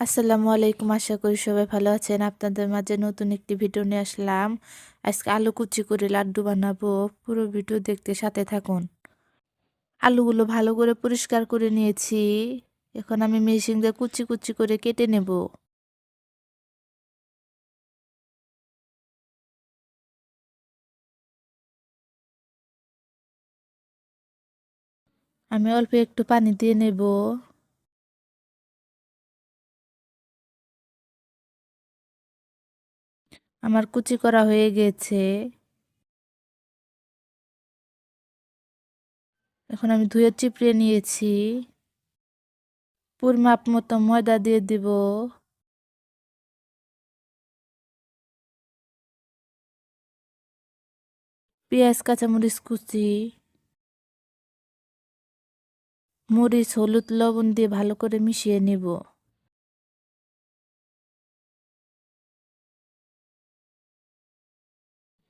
আসসালামু আলাইকুম, আশা করি সবাই ভালো আছেন। আপনাদের মাঝে নতুন একটি ভিডিও নিয়ে আসলাম। আজকে আলু কুচি করে লাড্ডু বানাবো। পুরো ভিডিও দেখতে সাথে থাকুন। আলুগুলো ভালো করে পরিষ্কার করে নিয়েছি। এখন আমি মেশিন দিয়ে কুচি কুচি করে কেটে নেব। আমি অল্প একটু পানি দিয়ে নেব। আমার কুচি করা হয়ে গেছে। এখন আমি ধুয়ে চিপড়ে নিয়েছি। পরিমাপ মতো ময়দা দিয়ে দিব। পেঁয়াজ, কাঁচামরিচ কুচি। মরিচ, হলুদ, লবণ দিয়ে ভালো করে মিশিয়ে নেব।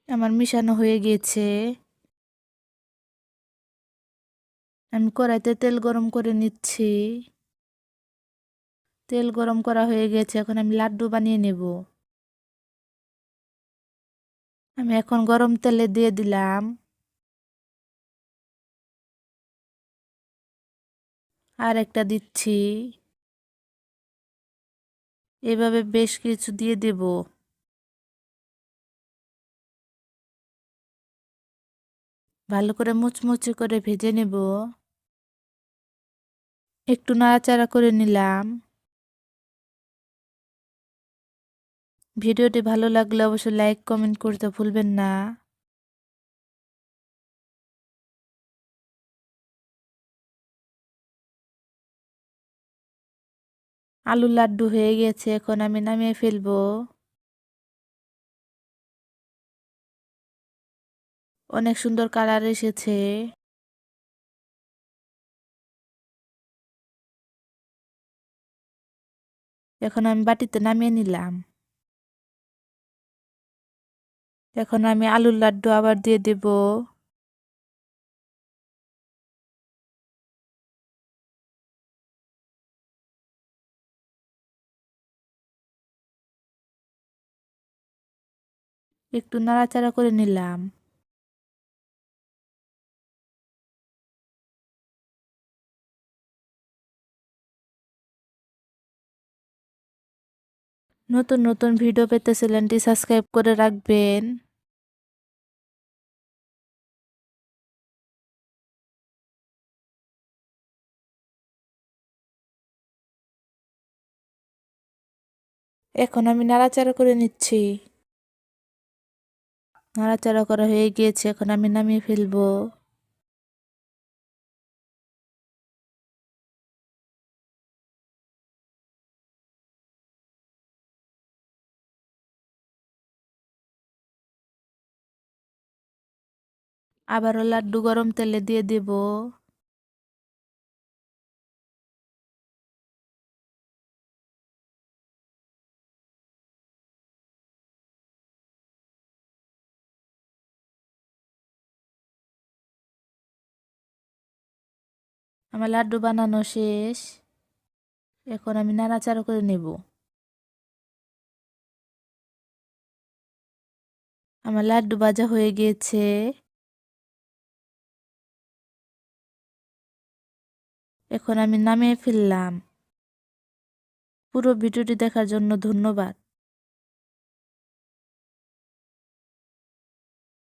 আমার মিশানো হয়ে গিয়েছে। আমি কড়াইতে তেল গরম করে নিচ্ছি। তেল গরম করা হয়ে গেছে, এখন আমি লাড্ডু বানিয়ে নেব। আমি এখন গরম তেলে দিয়ে দিলাম। আর একটা দিচ্ছি। এভাবে বেশ কিছু দিয়ে দেব। ভালো করে মুচমুচে করে ভেজে নেব। একটু নাড়াচাড়া করে নিলাম। ভিডিওটি ভালো লাগলে অবশ্যই লাইক, কমেন্ট করতে ভুলবেন না। আলুর লাড্ডু হয়ে গেছে, এখন আমি নামিয়ে ফেলব। অনেক সুন্দর কালার এসেছে। এখন আমি বাটিতে নামিয়ে নিলাম। এখন আমি আলুর লাড্ডু আবার দিয়ে দেব। একটু নাড়াচাড়া করে নিলাম। নতুন নতুন ভিডিও পেতে চ্যানেলটি সাবস্ক্রাইব করে রাখবেন। এখন আমি নাড়াচাড়া করে নিচ্ছি। নাড়াচাড়া করা হয়ে গিয়েছে, এখন আমি নামিয়ে ফেলব। আবারও লাড্ডু গরম তেলে দিয়ে দেব। আমার লাড্ডু বানানো শেষ। এখন আমি নাড়াচাড়া করে নেব। আমার লাড্ডু ভাজা হয়ে গিয়েছে এখন আমি নামিয়ে ফেললাম। পুরো ভিডিওটি দেখার জন্য ধন্যবাদ।